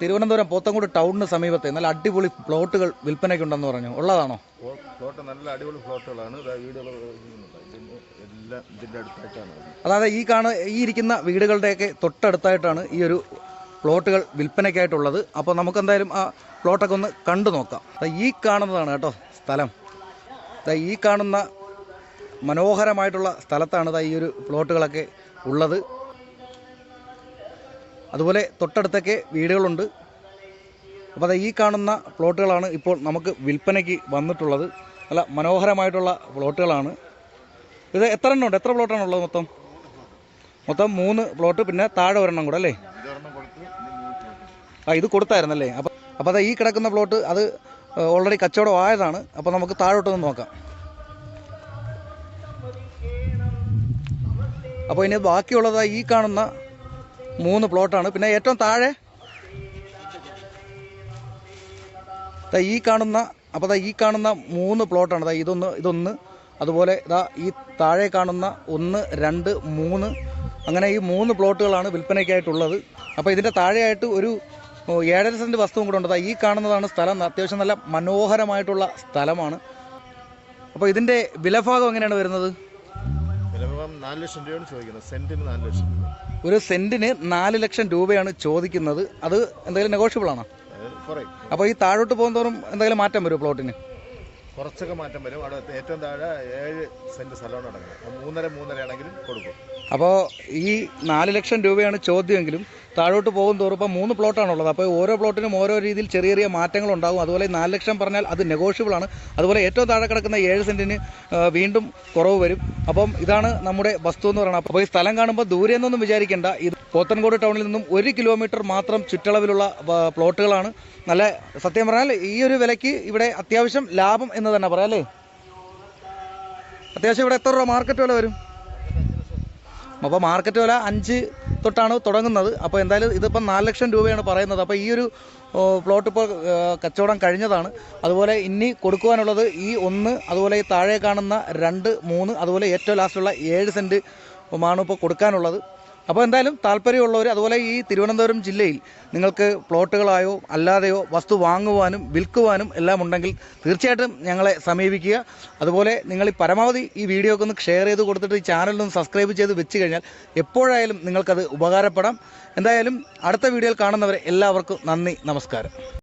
തിരുവനന്തപുരം പോത്തങ്കോട് ടൗണിന് സമീപത്തെ നല്ല അടിപൊളി പ്ലോട്ടുകൾ വിൽപ്പനയ്ക്കുണ്ടെന്ന് പറഞ്ഞു. ഉള്ളതാണോ? പ്ലോട്ട് നല്ല അടിപൊളി പ്ലോട്ടുകളാണ്. എല്ലാം ഇതിന്റെ അടുത്തായിട്ടാണ്. അതായത് ഈ കാണ ഈ ഇരിക്കുന്ന വീടുകളുടെയൊക്കെ തൊട്ടടുത്തായിട്ടാണ് ഈ ഒരു പ്ലോട്ടുകൾ വിൽപ്പനയ്ക്കായിട്ടുള്ളത്. അപ്പോൾ നമുക്ക് എന്തായാലും ആ പ്ലോട്ടൊക്കെ ഒന്ന് കണ്ടു നോക്കാം. ഈ കാണുന്നതാണ് കേട്ടോ സ്ഥലം. ഈ കാണുന്ന മനോഹരമായിട്ടുള്ള സ്ഥലത്താണ് ഈ ഒരു പ്ലോട്ടുകളൊക്കെ ഉള്ളത്. അതുപോലെ തൊട്ടടുത്തൊക്കെ വീടുകളുണ്ട്. അപ്പോൾ അത് ഈ കാണുന്ന പ്ലോട്ടുകളാണ് ഇപ്പോൾ നമുക്ക് വിൽപ്പനയ്ക്ക് വന്നിട്ടുള്ളത്. നല്ല മനോഹരമായിട്ടുള്ള പ്ലോട്ടുകളാണ്. ഇത് എത്ര എണ്ണം ഉണ്ട്? എത്ര പ്ലോട്ടാണ് ഉള്ളത് മൊത്തം? മൊത്തം മൂന്ന് പ്ലോട്ട് പിന്നെ താഴെ ഒരെണ്ണം കൂടെ അല്ലേ? ആ ഇത് കൊടുത്തായിരുന്നല്ലേ? അപ്പം അപ്പോൾ അതാ ഈ കിടക്കുന്ന പ്ലോട്ട് അത് ഓൾറെഡി കച്ചവടം ആയതാണ്. അപ്പോൾ നമുക്ക് താഴോട്ടൊന്ന് നോക്കാം. അപ്പോൾ ഇനി ബാക്കിയുള്ളത് ഈ കാണുന്ന മൂന്ന് പ്ലോട്ടാണ്. പിന്നെ ഏറ്റവും താഴെ ഈ കാണുന്ന അപ്പോൾ ദാ ഈ കാണുന്ന മൂന്ന് പ്ലോട്ടാണ്. ദാ ഇതൊന്ന് ഇതൊന്ന് അതുപോലെ ദാ ഈ താഴെ കാണുന്ന ഒന്ന് രണ്ട് മൂന്ന്. അങ്ങനെ ഈ മൂന്ന് പ്ലോട്ടുകളാണ് വിൽപ്പനയ്ക്കായിട്ടുള്ളത്. അപ്പോൾ ഇതിന്റെ താഴെയായിട്ട് ഒരു ഏഴര സെന്റ് വസ്തുവും കൂടെ ഉണ്ട്. ഈ കാണുന്നതാണ് സ്ഥലം. അത്യാവശ്യം നല്ല മനോഹരമായിട്ടുള്ള സ്ഥലമാണ്. അപ്പോൾ ഇതിന്റെ വിലഭാഗം എങ്ങനെയാണ് വരുന്നത്? നാല് ലക്ഷം രൂപയാണ് ചോദിക്കുന്നത്. സെന്റിന് നാല് ലക്ഷം രൂപ. ഒരു സെന്റിന് നാല് ലക്ഷം രൂപയാണ് ചോദിക്കുന്നത്. അത് എന്തെങ്കിലും നെഗോഷ്യബിൾ ആണോ? അത് കുറയും അപ്പോൾ ഈ താഴോട്ട് പോകുന്നതോറും എന്തെങ്കിലും മാറ്റം വരുമോ പ്ലോട്ടിന്? കുറച്ചൊക്കെ മാറ്റം വരും. അവിടെ ഏറ്റവും താഴെ ഏഴ് സെന്റ് സ്ഥലമാണ് അടങ്ങുന്നത്. മൂന്നര മൂന്നര ആണെങ്കിലും കൊടുക്കും. അപ്പോൾ ഈ നാല് ലക്ഷം രൂപയാണ് ചോദ്യമെങ്കിലും താഴോട്ട് പോകും തോറും ഇപ്പോൾ മൂന്ന് പ്ലോട്ടാണുള്ളത്. അപ്പോൾ ഓരോ പ്ലോട്ടിനും ഓരോ രീതിയിൽ ചെറിയ ചെറിയ മാറ്റങ്ങൾ ഉണ്ടാകും. അതുപോലെ നാല് ലക്ഷം പറഞ്ഞാൽ അത് നെഗോഷ്യബിൾ ആണ്. അതുപോലെ ഏറ്റവും താഴെ കിടക്കുന്ന ഏഴ് സെന്റിന് വീണ്ടും കുറവ് വരും. അപ്പം ഇതാണ് നമ്മുടെ വസ്തു എന്ന് പറയുന്നത്. അപ്പോൾ ഈ സ്ഥലം കാണുമ്പോൾ ദൂരെ എന്നൊന്നും വിചാരിക്കേണ്ട. ഇത് പോത്തൻകോട് ടൗണിൽ നിന്നും ഒരു കിലോമീറ്റർ മാത്രം ചുറ്റളവിലുള്ള പ്ലോട്ടുകളാണ്. നല്ല സത്യം പറഞ്ഞാൽ ഈ ഒരു വിലയ്ക്ക് ഇവിടെ അത്യാവശ്യം ലാഭം എന്ന് തന്നെ പറയാം അല്ലേ? അത്യാവശ്യം ഇവിടെ എത്ര രൂപ മാർക്കറ്റ് വില വരും? അപ്പോൾ മാർക്കറ്റ് വില അഞ്ച് തൊട്ടാണ് തുടങ്ങുന്നത്. അപ്പോൾ എന്തായാലും ഇതിപ്പം നാല് ലക്ഷം രൂപയാണ് പറയുന്നത്. അപ്പോൾ ഈ ഒരു പ്ലോട്ട് ഇപ്പോൾ കച്ചവടം കഴിഞ്ഞതാണ്. അതുപോലെ ഇനി കൊടുക്കുവാനുള്ളത് ഈ ഒന്ന് അതുപോലെ ഈ താഴെ കാണുന്ന രണ്ട് മൂന്ന് അതുപോലെ ഏറ്റവും ലാസ്റ്റുള്ള ഏഴ് സെന്റ് ആണ് ഇപ്പോൾ കൊടുക്കാനുള്ളത്. അപ്പോൾ എന്തായാലും താല്പര്യമുള്ളവർ അതുപോലെ ഈ തിരുവനന്തപുരം ജില്ലയിൽ നിങ്ങൾക്ക് പ്ലോട്ടുകളായോ അല്ലാതെയോ വസ്തു വാങ്ങുവാനും വിൽക്കുവാനും എല്ലാം ഉണ്ടെങ്കിൽ തീർച്ചയായിട്ടും ഞങ്ങളെ സമീപിക്കുക. അതുപോലെ നിങ്ങൾ ഈ പരമാവധി ഈ വീഡിയോ ഒക്കെ ഒന്ന് ഷെയർ ചെയ്ത് കൊടുത്തിട്ട് ഈ ചാനലൊന്ന് സബ്സ്ക്രൈബ് ചെയ്ത് വെച്ച് കഴിഞ്ഞാൽ എപ്പോഴായാലും നിങ്ങൾക്കത് ഉപകാരപ്പെടാം. എന്തായാലും അടുത്ത വീഡിയോയിൽ കാണുന്നവരെ എല്ലാവർക്കും നന്ദി നമസ്കാരം.